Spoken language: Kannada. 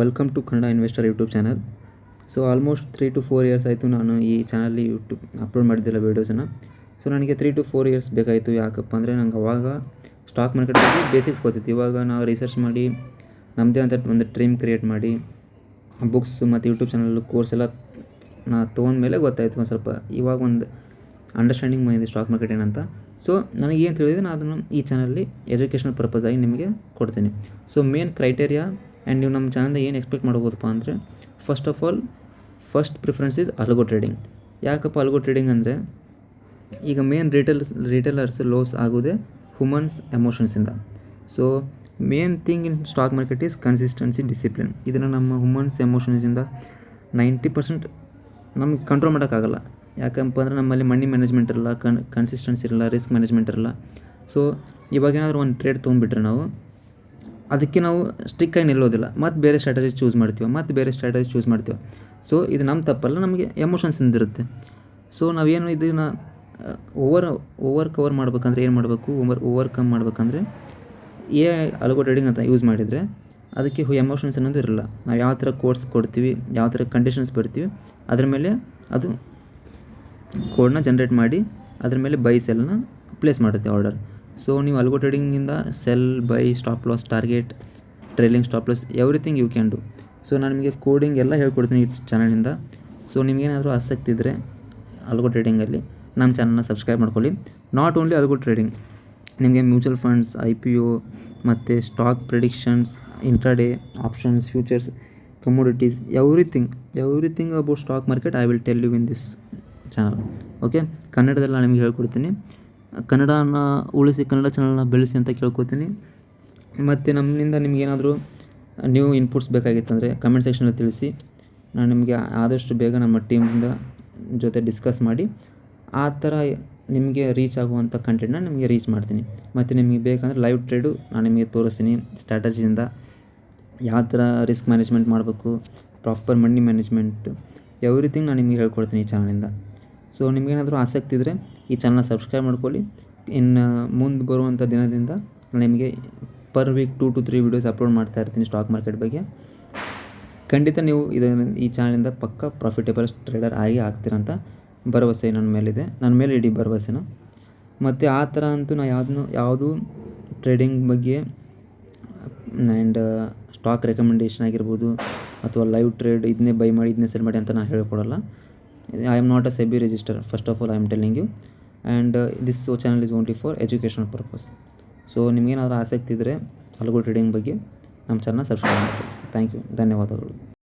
Welcome to Kannada investor YouTube channel so almost three to four years ಆಯಿತು ನಾನು ಈ ಚಾನಲ್ಲಿ ಯೂಟ್ಯೂಬ್ ಅಪ್ಲೋಡ್ ಮಾಡಿದ್ದಿಲ್ಲ ವೀಡಿಯೋಸನ್ನು ಸೊ ನನಗೆ ತ್ರೀ ಟು ಫೋರ್ ಇಯರ್ಸ್ ಬೇಕಾಯಿತು ಯಾಕಪ್ಪ ಅಂದರೆ ನಂಗೆ ಅವಾಗ ಸ್ಟಾಕ್ ಮಾರ್ಕೆಟ್ ಬಗ್ಗೆ ಬೇಸಿಕ್ಸ್ ಗೊತ್ತಿತ್ತು. ಇವಾಗ ನಾವು ರಿಸರ್ಚ್ ಮಾಡಿ ನಮ್ಮದೇ ಅಂತ ಒಂದು ಟ್ರೀಮ್ ಕ್ರಿಯೇಟ್ ಮಾಡಿ ಬುಕ್ಸ್ ಮತ್ತು ಯೂಟ್ಯೂಬ್ ಚಾನಲ್ ಕೋರ್ಸ್ ಎಲ್ಲ ನಾ ತೊಗೊಂಡ್ಮೇಲೆ ಗೊತ್ತಾಯಿತು ಒಂದು ಸ್ವಲ್ಪ. ಇವಾಗ ಒಂದು ಅಂಡರ್ಸ್ಟ್ಯಾಂಡಿಂಗ್ ಬಂದಿದೆ ಸ್ಟಾಕ್ ಮಾರ್ಕೆಟ್ ಏನಂತ. ಸೊ ನನಗೆ ಏನು ತಿಳಿದಿದೆ, ನಾನು ಅದನ್ನು ಈ ಚಾನಲ್ಲಿ ಎಜುಕೇಷನಲ್ ಪರ್ಪಸ್ ಆಗಿ ನಿಮಗೆ ಕೊಡ್ತೀನಿ. ಸೊ ಮೇನ್ ಕ್ರೈಟೇರಿಯಾ ಆ್ಯಂಡ್ ನೀವು ನಮ್ಮ ಚಾನಲ್ದ ಏನು ಎಕ್ಸ್ಪೆಕ್ಟ್ ಮಾಡ್ಬೋದಪ್ಪ ಅಂದರೆ first of all first preference is algo trading ಯಾಕಪ್ಪ ಅಲ್ಗೋ ಟ್ರೇಡಿಂಗ್ ಅಂದರೆ, ಈಗ ಮೇನ್ ರಿಟೇಲ್ಸ್ ರಿಟೇಲರ್ಸ್ ಲೋಸ್ ಆಗೋದೇ humans ಎಮೋಷನ್ಸಿಂದ so main thing in stock market is consistency discipline ಇದನ್ನು ನಮ್ಮ ಹುಮನ್ಸ್ ಎಮೋಷನ್ಸಿಂದ ನೈಂಟಿ ಪರ್ಸೆಂಟ್ ನಮ್ಗೆ ಕಂಟ್ರೋಲ್ ಮಾಡೋಕ್ಕಾಗಲ್ಲ ಯಾಕಪ್ಪ ಅಂದರೆ ನಮ್ಮಲ್ಲಿ ಮನಿ ಮ್ಯಾನೇಜ್ಮೆಂಟ್ ಇರಲ್ಲ ಕನ್ ಕನ್ಸಿಸ್ಟೆನ್ಸಿ ಇರಲ್ಲ ರಿಸ್ಕ್ ಮ್ಯಾನೇಜ್ಮೆಂಟ್ ಇರಲ್ಲ. ಸೊ ಇವಾಗ ಏನಾದರೂ ಒಂದು ಟ್ರೇಡ್ ತೊಗೊಂಡ್ಬಿಟ್ರೆ ನಾವು ಅದಕ್ಕೆ ನಾವು ಸ್ಟ್ರಿಕ್ಕಾಗಿ ನಿಲ್ಲೋದಿಲ್ಲ. ಮತ್ತು ಬೇರೆ ಸ್ಟ್ರಾಟಜಿ ಚೂಸ್ ಮಾಡ್ತೀವಿ, ಮತ್ತು ಬೇರೆ ಸ್ಟ್ರಾಟಜಿ ಚೂಸ್ ಮಾಡ್ತೀವಿ. ಸೊ ಇದು ನಮ್ಮ ತಪ್ಪಲ್ಲ, ನಮಗೆ ಎಮೋಷನ್ಸ್ ಇರುತ್ತೆ. ಸೊ ನಾವೇನು ಇದನ್ನು ಓವರ್ ಓವರ್ ಕವರ್ ಮಾಡ್ಬೇಕಂದ್ರೆ ಏನು ಮಾಡಬೇಕು? ಓವರ್ ಓವರ್ ಕಮ್ ಮಾಡ್ಬೇಕಂದ್ರೆ ಎ ಅಲ್ಗೋ ಟ್ರೇಡಿಂಗ್ ಅಂತ ಯೂಸ್ ಮಾಡಿದರೆ ಅದಕ್ಕೆ ಎಮೋಷನ್ಸ್ ಅನ್ನೋದು ಇರಲ್ಲ. ನಾವು ಯಾವ ಥರ ಕೋರ್ಸ್ ಕೊಡ್ತೀವಿ, ಯಾವ ಥರ ಕಂಡೀಷನ್ಸ್ ಬಿಡ್ತೀವಿ, ಅದ್ರ ಮೇಲೆ ಅದು ಕೋಡನ್ನ ಜನ್ರೇಟ್ ಮಾಡಿ, ಅದ್ರ ಮೇಲೆ ಬೈ ಸೆಲ್ನ ಪ್ಲೇಸ್ ಮಾಡುತ್ತೆ ಆರ್ಡರ್ ಸೊ ನೀವು algo ಟ್ರೇಡಿಂಗಿಂದ sell buy stop loss target trailing stop loss everything you can do so ನಾನು ನಿಮಗೆ ಕೋಡಿಂಗ್ ಎಲ್ಲ ಹೇಳ್ಕೊಡ್ತೀನಿ ಈ ಚಾನಲಿಂದ ಸೊ ನಿಮಗೇನಾದರೂ ಆಸಕ್ತಿ ಇದ್ದರೆ ಅಲ್ಗೋ ಟ್ರೇಡಿಂಗಲ್ಲಿ ನಮ್ಮ ಚಾನಲ್ನ ಸಬ್ಸ್ಕ್ರೈಬ್ ಮಾಡ್ಕೊಳ್ಳಿ. ನಾಟ್ ಓನ್ಲಿ ಅಲ್ಗೋ ಟ್ರೇಡಿಂಗ್ ನಿಮಗೆ mutual funds I P O ಮತ್ತು stock predictions intraday options futures commodities everything everything about stock market I will tell you in this channel okay ಕನ್ನಡದಲ್ಲಿ ನಾನು ನಿಮಗೆ ಹೇಳ್ಕೊಡ್ತೀನಿ. ಕನ್ನಡನ ಉಳಿಸಿ ಕನ್ನಡ ಚಾನಲ್ನ ಬೆಳೆಸಿ ಅಂತ ಕೇಳ್ಕೊತೀನಿ. ಮತ್ತು ನಮ್ಮಿಂದ ನಿಮಗೇನಾದರೂ ನ್ಯೂ ಇನ್ಪುಟ್ಸ್ ಬೇಕಾಗಿತ್ತಂದರೆ ಕಮೆಂಟ್ ಸೆಕ್ಷನಲ್ಲಿ ತಿಳಿಸಿ. ನಾನು ನಿಮಗೆ ಆದಷ್ಟು ಬೇಗ ನಮ್ಮ ಟೀಮಿಂದ ಜೊತೆ ಡಿಸ್ಕಸ್ ಮಾಡಿ, ಆ ಥರ ನಿಮಗೆ ರೀಚ್ ಆಗುವಂಥ ಕಂಟೆಂಟ್ನ ನಿಮಗೆ ರೀಚ್ ಮಾಡ್ತೀನಿ. ಮತ್ತು ನಿಮಗೆ ಬೇಕಂದರೆ ಲೈವ್ ಟ್ರೇಡು ನಾನು ನಿಮಗೆ ತೋರಿಸ್ತೀನಿ. ಸ್ಟ್ರಾಟಜಿಯಿಂದ ಯಾವ ಥರ ರಿಸ್ಕ್ ಮ್ಯಾನೇಜ್ಮೆಂಟ್ ಮಾಡಬೇಕು ಪ್ರಾಪರ್ ಮನಿ ಮ್ಯಾನೇಜ್ಮೆಂಟ್ ಎವ್ರಿಥಿಂಗ್ ನಾನು ನಿಮಗೆ ಹೇಳ್ಕೊಡ್ತೀನಿ ಈ ಚಾನಲಿಂದ ಸೊ ನಿಮಗೇನಾದರೂ ಆಸಕ್ತಿ ಇದ್ದರೆ ಈ ಚಾನಲ್ನ ಸಬ್ಸ್ಕ್ರೈಬ್ ಮಾಡ್ಕೊಳ್ಳಿ. ಇನ್ನು ಮುಂದೆ ಬರುವಂಥ ದಿನದಿಂದ ನಿಮಗೆ per week two to three videos upload ಮಾಡ್ತಾ ಇರ್ತೀನಿ ಸ್ಟಾಕ್ ಮಾರ್ಕೆಟ್ ಬಗ್ಗೆ. ಖಂಡಿತ ನೀವು ಇದನ್ನು ಈ ಚಾನಲಿಂದ ಪಕ್ಕ ಪ್ರಾಫಿಟೇಬಲ್ ಟ್ರೇಡರ್ ಆಗಿ ಆಗ್ತೀರಂತ ಭರವಸೆ ನನ್ನ ಮೇಲಿದೆ. ನನ್ನ ಮೇಲೆ ಇಡೀ ಭರವಸೆನ. ಮತ್ತು ಆ ಥರ ಅಂತೂ ನಾನು ಯಾವುದನ್ನು ಯಾವುದೂ ಟ್ರೇಡಿಂಗ್ ಬಗ್ಗೆ ಆ್ಯಂಡ್ ಸ್ಟಾಕ್ ರೆಕಮೆಂಡೇಷನ್ ಆಗಿರ್ಬೋದು ಅಥವಾ ಲೈವ್ ಟ್ರೇಡ್ ಇದನ್ನೇ ಬೈ ಮಾಡಿ ಇದನ್ನೇ ಸೆಲ್ ಮಾಡಿ ಅಂತ ನಾನು ಹೇಳ್ಕೊಡಲ್ಲ. I am not a SEBI register first of all I am telling you and this channel is only for educational purpose so ನಿಮಗೇನಾದರೂ ಆಸಕ್ತಿ ಇದ್ದರೆ ಹಲಗು ಟ್ರೇಡಿಂಗ್ ಬಗ್ಗೆ ನಮ್ಮ ಚಾನಲ್ ಸಬ್ಸ್ಕ್ರೈಬ್ ಮಾಡಿ ಥ್ಯಾಂಕ್ ಯು ಧನ್ಯವಾದಗಳು.